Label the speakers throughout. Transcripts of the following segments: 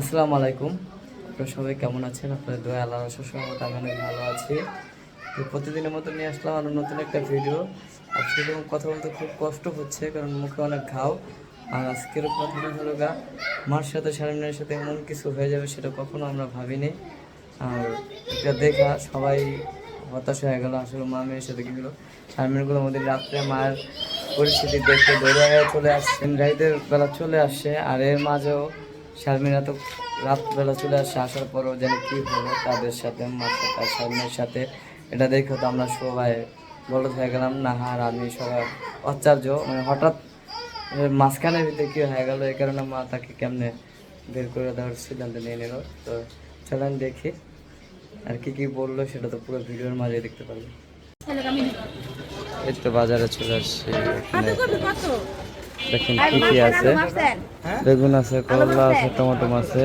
Speaker 1: আসসালামু আলাইকুম। আপনারা সবাই কেমন আছেন? আপনাদের দোয়া আল্লাহ সবসময় আমি অনেক ভালো আছি। তো প্রতিদিনের মতো নিয়ে আসলাম আরও নতুন একটা ভিডিও আজকে যেমন কথা বলতে খুব কষ্ট হচ্ছে, কারণ মুখে অনেক ঘাও। আর আজকের কথাটা হলো গা, মার সাথে শারমিনের সাথে এমন কিছু হয়ে যাবে সেটা কখনো আমরা ভাবিনি। আর এটা দেখা সবাই হতাশ হয়ে গেল। আসলে মা মেয়ের সাথে কি হলো? শারমিনগুলো আমাদের রাত্রে মায়ের পরিস্থিতি দেখতে দৌড়ে চলে আসছেন। রাইতের বেলা চলে আসছে আর এর মাঝেও শারমিনা তো রাতবেলা চলে আসছে আসার পরও যেন কি হলো তাদের সাথে মার সাথে শারমিনের সাথে এটা দেখে তো আমরা সবাই বলদ হয়ে গেলাম না আর আমি সবাই আশ্চর্য মানে হঠাৎ মাঝখানের ভিতরে কি হয়ে গেলো এই কারণে মা তাকে কেমনে বের করে দেওয়ার সিদ্ধান্ত নিয়ে নিল। তো চলেন দেখি আর কি কি বলল সেটা তো পুরো ভিডিওর মাঝে দেখতে পারবে এই তো বাজারে চলে আসছি দেখেন কি কি আছে। বেগুন আছে করলা আছে টমেটো আছে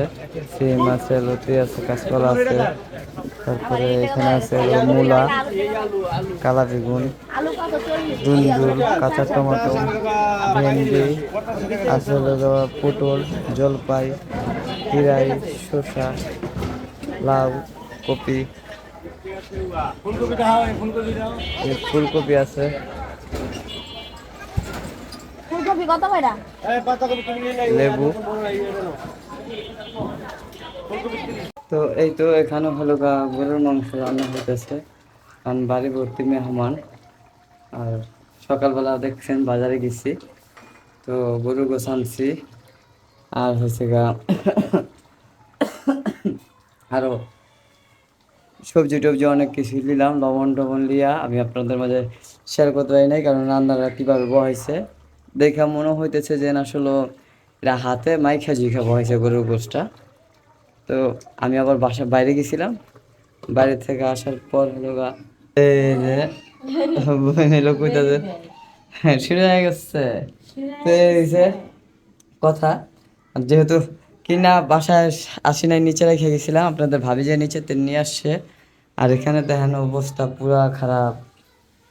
Speaker 1: সিম আছে লতি আছে কাঁচকলা আছে। তারপরে এখানে আছে মূলা কালা বেগুন দুন্দুল কাঁচা টমেটো ভেন্ডি আছে পটল জলপাই হিরাই শসা লাউ কপি। ফুলকপি আছে।
Speaker 2: কত
Speaker 1: লেবু। তো এই তো এখানে হলো গা গরুর মাংস রান্না হইতেছে। কারণ বাড়ি ভর্তি মেহমান। আর সকালবেলা দেখছেন বাজারে গেছি। তো গরু গোছানছি আর হয়েছে গা আরও সবজি টবজি অনেক কিছু নিলাম। লবণ টবণ লিয়া আমি আপনাদের মাঝে শেয়ার করতে পারি নাই কারণ রান্নারা কীভাবে বহাইছে দেখে মনে হইতেছে যে আসলে এরা হাতে মাইখা ঝুঁখা বহাইছে গরুর গোষ্ঠটা তো আমি আবার বাসার বাইরে গেছিলাম। বাইরে থেকে আসার পর হলো যে কইতাছে হ্যাঁ শুরু হয়ে গেছে। তো কথা। যেহেতু কিনা বাসায় আসি নাই, নিচে রেখে গেছিলাম, আপনাদের ভাবি যে নিচে নিয়ে আসছে, আর এখানে দেখেন অবস্থা পুরা খারাপ।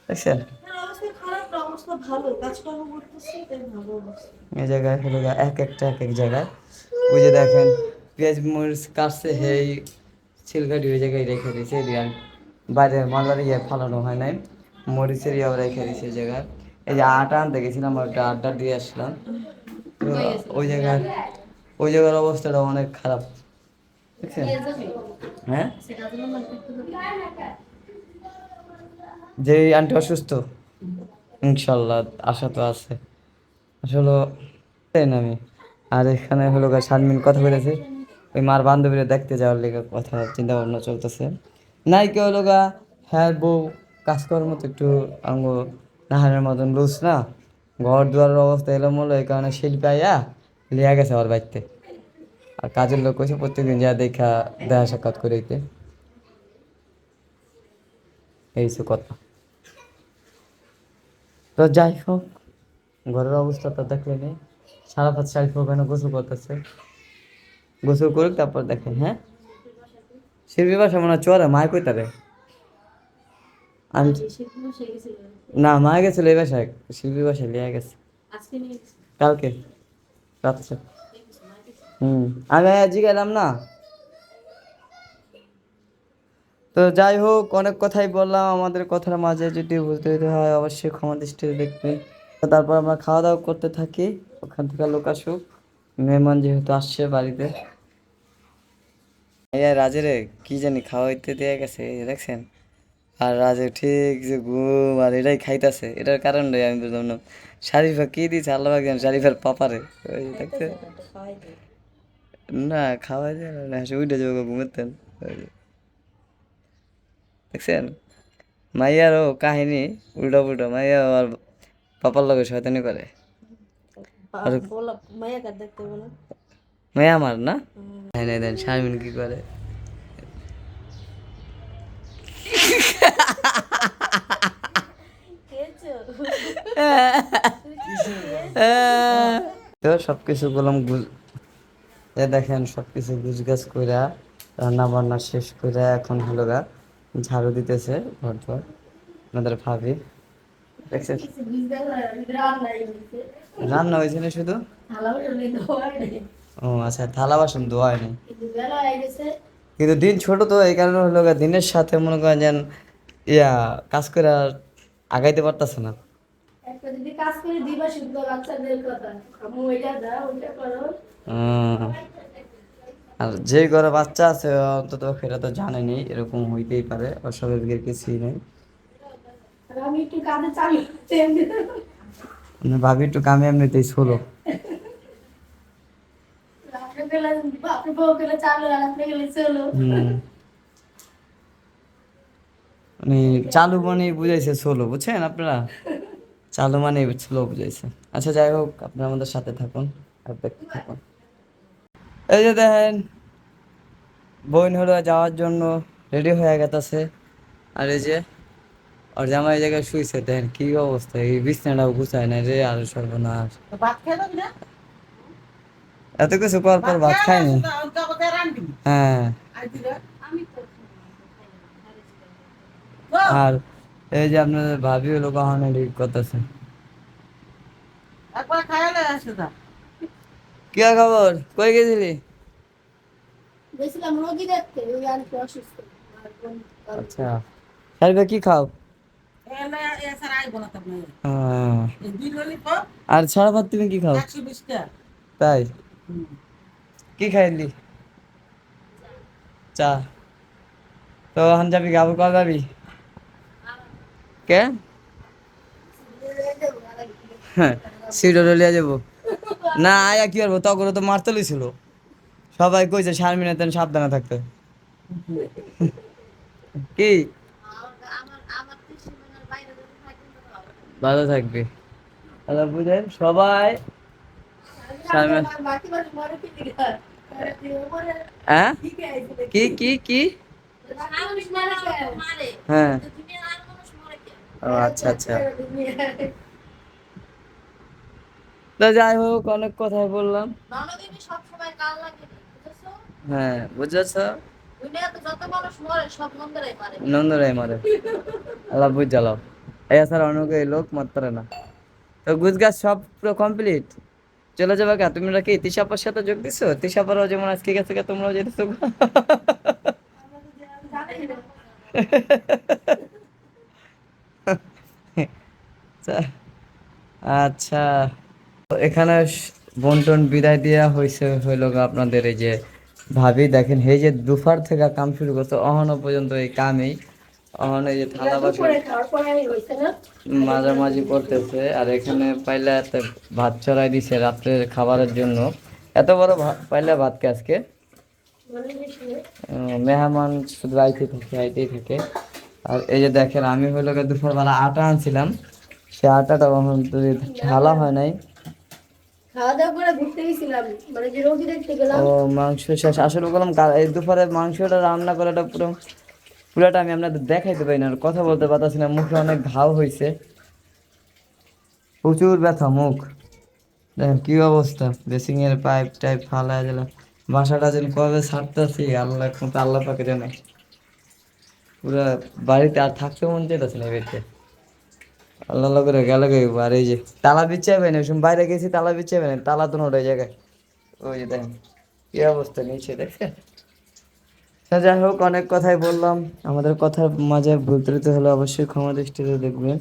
Speaker 1: দেখছেন? এই জায়গায় হলো এক একটা এক এক জায়গায় ওই যে দেখেন পেঁয়াজ মরিচ কাটছে সেই ছিলকাটি ওই জায়গায় রেখে দিয়েছে দিয়ে বাইরে মালার ইয়ে ফালানো হয় নাই। মরিচের ইয়ে রেখে দিয়েছে জায়গায়। এই যে আটা আনতে গেছিলাম ওটা আড্ডা দিয়ে আসলাম। তো ওই জায়গার ওই জায়গার অবস্থাটা অনেক খারাপ। হ্যাঁ? যে আন্টি অসুস্থ ইনশাল্লাহ, আশা তো আছে। আসলে তাই না আমি। আর এখানে হলো শারমিন কথা বলেছে, ওই মার বান্ধবীরা দেখতে যাওয়ার লেগে কথা চিন্তা ভাবনা চলতেছে। নাই কেউ গা হ্যাঁ বউ কাজ করার মতো একটু আঙ্গ নাহারের মতন লুস না। ঘর দুয়ারের অবস্থা এলো মলো এই কারণে শিল্পী আইয়া লিয়া গেছে ওর বাড়িতে। আর কাজের লোক কইছে, প্রত্যেকদিন যা দেখা দেখা সাক্ষাৎ করে দিতে এই সব কথা। তো যাই হোক ঘরের অবস্থা তো দেখলে নেই সারা পাঁচ শাড়ি ওখানে গোসল করতেছে। গোসল করুক তারপর দেখেন হ্যাঁ? শিল্পী বাসা মনে হয় চরে মায় কই তারে? না মা গেছিল এই বাসায় শিল্পী বাসায় লিয়ে গেছে। কালকে। রাত্রে। হুম আমি আজকে গেলাম না। তো যাই হোক অনেক কথাই বললাম। আমাদের কথার মাঝে যদি বুঝতে দিতে হয় অবশ্যই ক্ষমা দৃষ্টিতে দেখবেন। তো তারপর আমরা খাওয়া দাওয়া করতে থাকি। ওখান থেকে লোক আসুক। মেহমান যেহেতু আসছে বাড়িতে। এই রাজেরে কি জানি খাওয়াইতে দিয়ে গেছে দেখছেন? আর রাজে ঠিক যে ঘুম আর এটাই খাইতেছে। এটার কারণ রে আমি বুঝলাম না। শারিফা কি দিয়েছে আল্লাহ একজন শারিফার পাপারে। ওই দেখতে না খাওয়াই যায় না উঠে যাব ঘুমাতেন। দেখছেন? মাইয়ারও কাহিনী উল্টা পুল্টা। মাইয়া আর পাপার লগে শয়তানি করে। মাইয়া আমার না? হ্যাঁ দেন শারমিন কি করে? তো সব কিছু বললাম দেখেন সব কিছু গুছ গাছ কইরা রান্না বান্না শেষ কইরা এখন হলো গা ঝাড়ু দিতেছে ঘর ঘর আপনাদের ভাবি। দেখছেন? রান্না হয়েছে না শুধু? ও আচ্ছা থালা বাসন ধোয়া হয়নি।
Speaker 2: কিন্তু
Speaker 1: দিন ছোট তো এই কারণে হলো দিনের সাথে মনে করেন যেন ইয়া কাজ করে আর আগাইতে পারতেছে না।
Speaker 2: যদি কাজ করে দিবা শুদ্ধ বাচ্চাদের কথা। এটা দাও ওইটা করো।
Speaker 1: আর যে ঘরে বাচ্চা আছে অন্তত সেটা তো জানেনি এরকম হইতেই পারে অস্বাভাবিকের কিছুই নেই। মানে ভাবি একটু কামে এমনিতেই ছোলো। মানে চালু মানে বুঝাইছে ষোলো বুঝছেন আপনারা? চালু মানে স্লো বুঝাইছে। আচ্ছা যাই হোক আপনারা আমাদের সাথে থাকুন আর দেখতে থাকুন। এই যে দেখেন বোন হলো যাওয়ার জন্য রেডি হয়ে গেছে আর এই যে আর জামাই এই জায়গায় শুইছে দেখেন কি অবস্থা এই বিছনাটাও গুছায় না রে আর সর্বনাশ।
Speaker 3: না?
Speaker 1: এত কিছু করার পর ভাত
Speaker 3: জগতে রান্ধবি
Speaker 1: হ্যাঁ।
Speaker 3: আই দিলে
Speaker 2: আমি
Speaker 1: আর এই যে আপনাদের ভাবি হলো কখনো করতেছে
Speaker 3: একবার খাইলে আসে
Speaker 1: কি খবর? কই গেছিলি?
Speaker 2: গেছিলাম রোগী দেখতে ওই আর অসুস্থ।
Speaker 1: আচ্ছা। কি খাও? আর ভাত তুমি কি খাও? তাই? কি খাইলি? চা। তো হান যাবি গাবো কবে যাবি? কে? হ্যাঁ সিডো লিয়া যাব। না, আয়া কি করব? তখন তো মারতে ছিল। সবাই কইছে শারমিনা তেন সাবধানে থাকতে। কি? ভালো থাকবে। আচ্ছা বুঝেন সবাই হ্যাঁ? কি কি কি? হ্যাঁ। ও আচ্ছা আচ্ছা। তো যাই হোক অনেক কথাই বললাম। হ্যাঁ বুঝেছ? নন্দরাই মারে। আল্লাহ বুঝ জ্বালাও এই স্যার অনেক এই লোক মাত্রে না। তো গুজগাছ সব পুরো কমপ্লিট চলে যাবে কা? তুমি কি তিশাপার সাথে যোগ দিছো? তিশাপারও যেমন আজকে গেছে তোমরাও যেতেছো আচ্ছা। এখানে বন্টন বিদায় দেওয়া হয়েছে হইল গা আপনাদের এই যে ভাবি। দেখেন এই যে দুপুর থেকে কাম শুরু করছে অহনো পর্যন্ত এই কামেই। অহন এই যে থালা বাসন মাঝামাঝি করতেছে আর এখানে পাইলা এতে ভাত চড়াই দিছে রাত্রের খাবারের জন্য। এত বড় পাইলা ভাতকে আজকে?
Speaker 2: মনে
Speaker 1: মেহমান শুধু আইতে থাকে আইতেই থাকে। আর এই যে দেখেন আমি হইল দুপুরবেলা আটা আনছিলাম। সে আটাটা যদি ঢালা হয় নাই
Speaker 2: মানে
Speaker 1: ও, মাংস এই মাংসটা রান্না করাটা পুরো আমি দেখাইতে পারি না কথা বলতে পারতাছি না অনেক ঘাও প্রচুর ব্যথা মুখ। দেখেন কি অবস্থা। ড্রেসিং এর পাইপ টাইপ ফালা গেল বাসাটা যেন কবে ছাড়তেছি আল্লাহ আল্লাহ পাকে জানে পুরো বাড়িতে আর থাকতে মন চাইতেছে না বেরতে আল্লাহ আল্লাহ করে গেল গে আর এই যে তালা বিচ্ছাবে না ওই বাইরে গেছি, তালা বিচ্ছাবে না তালা তো ওই জায়গায় ওই যে দেখেন, কি অবস্থা নিচে দেখছেন যাই হোক, অনেক কথাই বললাম। আমাদের কথার মাঝে ভুল ত্রুটি হলে অবশ্যই ক্ষমা দৃষ্টিতে দেখবেন।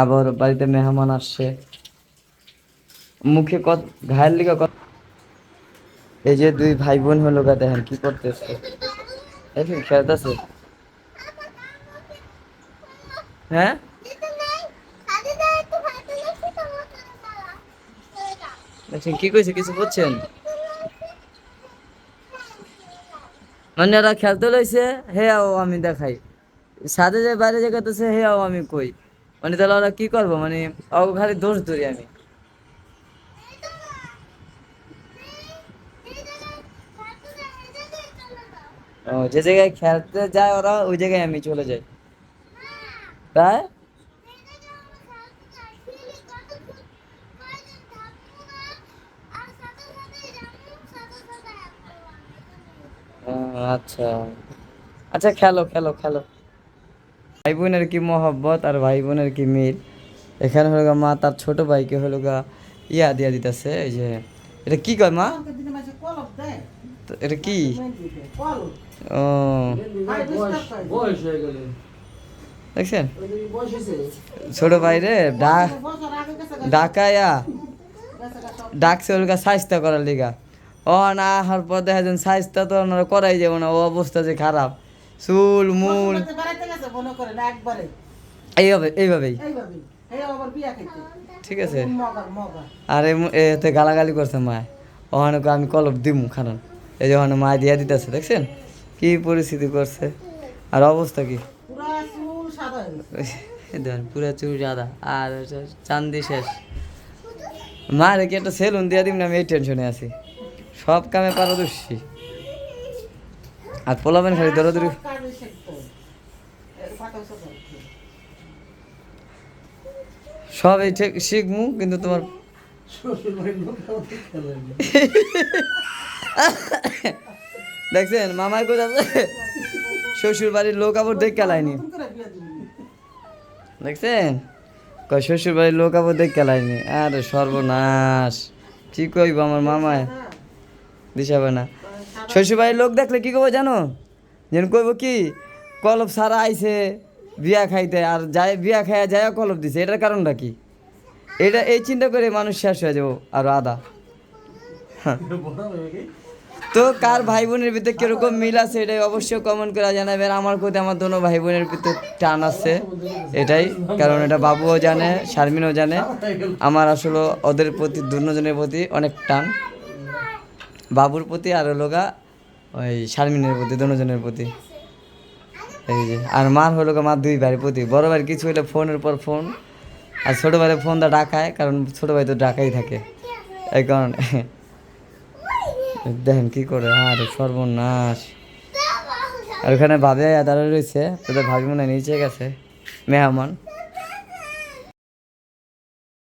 Speaker 1: আবার বাড়িতে মেহমান আসছে। মুখে কত ঘায়ের লিগা কত এই যে দুই ভাই বোন হলো গা, দেখেন কি করতেছে। খেলতেছে। হ্যাঁ? দেখছেন কি কইছে, কিছু বুঝছেন? মানে ওরা খেলতে লইছে হে আও আমি দেখাই। সাথে যে বাইরে যে করতেছে হে আও আমি কই। মানে তাহলে ওরা কি করব? মানে ও খালি দোষ ধরি আমি। ও, যে জায়গায় খেলতে যায় ওরা, ওই জায়গায় আমি চলে যাই। তাই ও, আচ্ছা। আচ্ছা খেলো খেলো খেলো। ভাই বোনের কি মহব্বত আর ভাই বোনের কি মিল? এখানে হলো গা মা তার ছোট ভাইকে হলো গা ইয়া দিয়া দিতেছে এই যে এটা কি কয় মা? এটা কি? ও।
Speaker 3: ভাই,
Speaker 1: দেখছেন? ছোট ভাইরে
Speaker 3: আগে গেছে
Speaker 1: ডাকায়া। ডাকছে ওর কাছে সাইজটা করার লিগা। ও না আহার পর দেখা যান সাইজটা তো ওনারা করাই যাব না ও অবস্থা যে খারাপ। চুল মূল। এইভাবে এইভাবেই। ঠিক আছে। আর এতে গালাগালি করছে মায়। ওখানে আমি কলপ দিমু খারান এই যে ওখানে মায় দিয়া দিতেছে দেখছেন? কি পরিস্থিতি করছে? আর অবস্থা কি?
Speaker 3: পুরা চুল সাদা
Speaker 1: আর চান্দি শেষ। মারে কি একটা সেলুন দিয়া দিম না আমি এই টেনশনে আছি। সব কামে পারদর্শী। আর পোলাবেন খালি দৌড়াদৌড়ি
Speaker 3: সব
Speaker 1: এই শিখমু, কিন্তু তোমার দেখছেন, মামাই কোথাছে শ্বশুর বাড়ির লোক আবার দেখ
Speaker 3: দিবি।
Speaker 1: দেখছেন? শ্বশুর বাড়ির লোক আবার দেখে লাইনি আরে সর্বনাশ। কি কইব আমার মামায়?
Speaker 3: না,
Speaker 1: দিশাবে না। শ্বশুর বাড়ির লোক দেখলে কি করব জানো? যেন কইব কি? কলব সারা আইছে বিয়া খাইতে আর যায় বিয়া খাইয়া যায় কলব দিছে। এটার কারণটা কি? এটা এই চিন্তা করে মানুষ শেষ হয়ে যাব আর আদা।
Speaker 4: হয়ে।
Speaker 1: তো কার ভাই বোনের ভিতরে কীরকম মিল আছে এটাই অবশ্যই কমেন্ট করে জানাবেন। আমার প্রতি আমার দোনো ভাই বোনের ভিতরে টান আছে এটাই। কারণ এটা বাবুও জানে শারমিনও জানে। আমার আসলে ওদের প্রতি দুজনের প্রতি অনেক টান। বাবুর প্রতি আর হলো গা ওই শারমিনের প্রতি দুজনের প্রতি। এই যে, আর মার হলো গা মার দুই ভাইয়ের প্রতি। বড় ভাইয়ের কিছু হলে ফোনের পর ফোন, আর ছোটো ভাইয়ের ফোনটা ডাকায়, কারণ ছোটো ভাই তো ডাকাই থাকে। এই কারণে। দেখেন কি করে, আরে সর্বনাশ। আর ওখানে ভাবে দাঁড়িয়ে রয়েছে, তোদের ভাবি মনে নিচে গেছে, মেহমান।